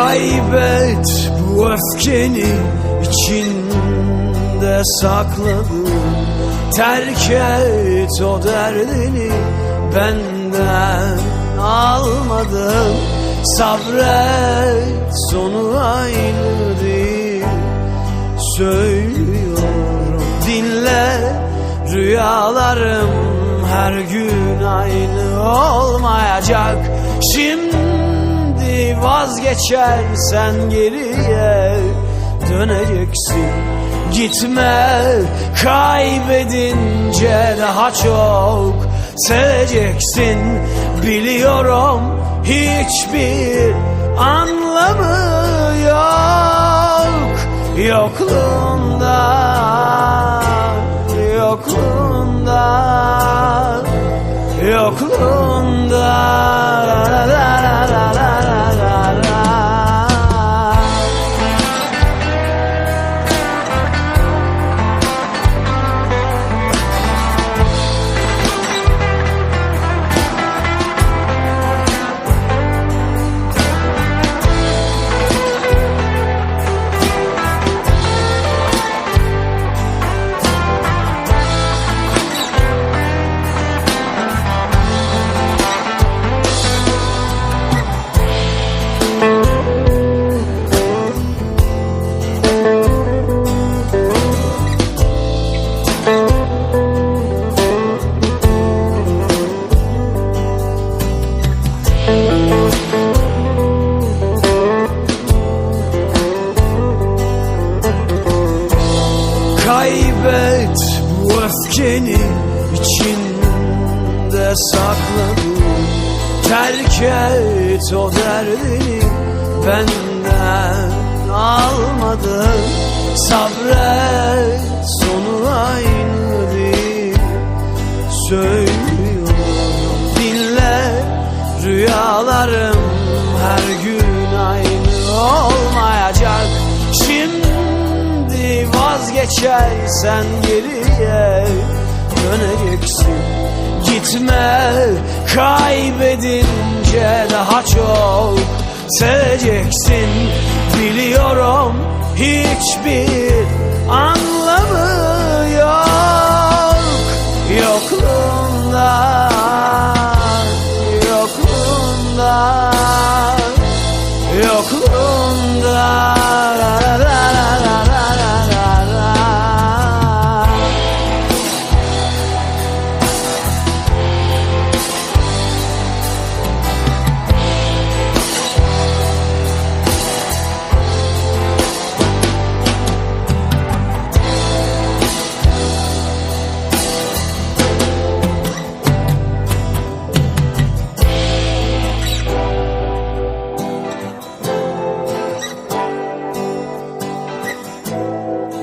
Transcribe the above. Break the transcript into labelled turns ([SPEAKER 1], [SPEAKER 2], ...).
[SPEAKER 1] Kaybet bu öfkeni içinde sakladın Terk et o derdini benden almadın Sabret sonu aynı değil. Söylüyorum dinle. Rüyalarım her gün aynı olmayacak. Şimdi vazgeçersen geriye döneceksin. Gitme kaybedince daha çok seveceksin. Biliyorum hiçbir anlamı yok. Yokluğunda Yokluğunda Yokluğunda. la la la Kaybet bu öfkeni içinde sakladın Terk et o derdini benden almadın. Sabret sonu aynı değil. Söylüyorum dinle Rüyalarım vazgeçersen geriye döneceksin. Gitme kaybedince daha çok seveceksin. Biliyorum hiçbir anlamı yok. Yokluğunda Yokluğunda Yokluğunda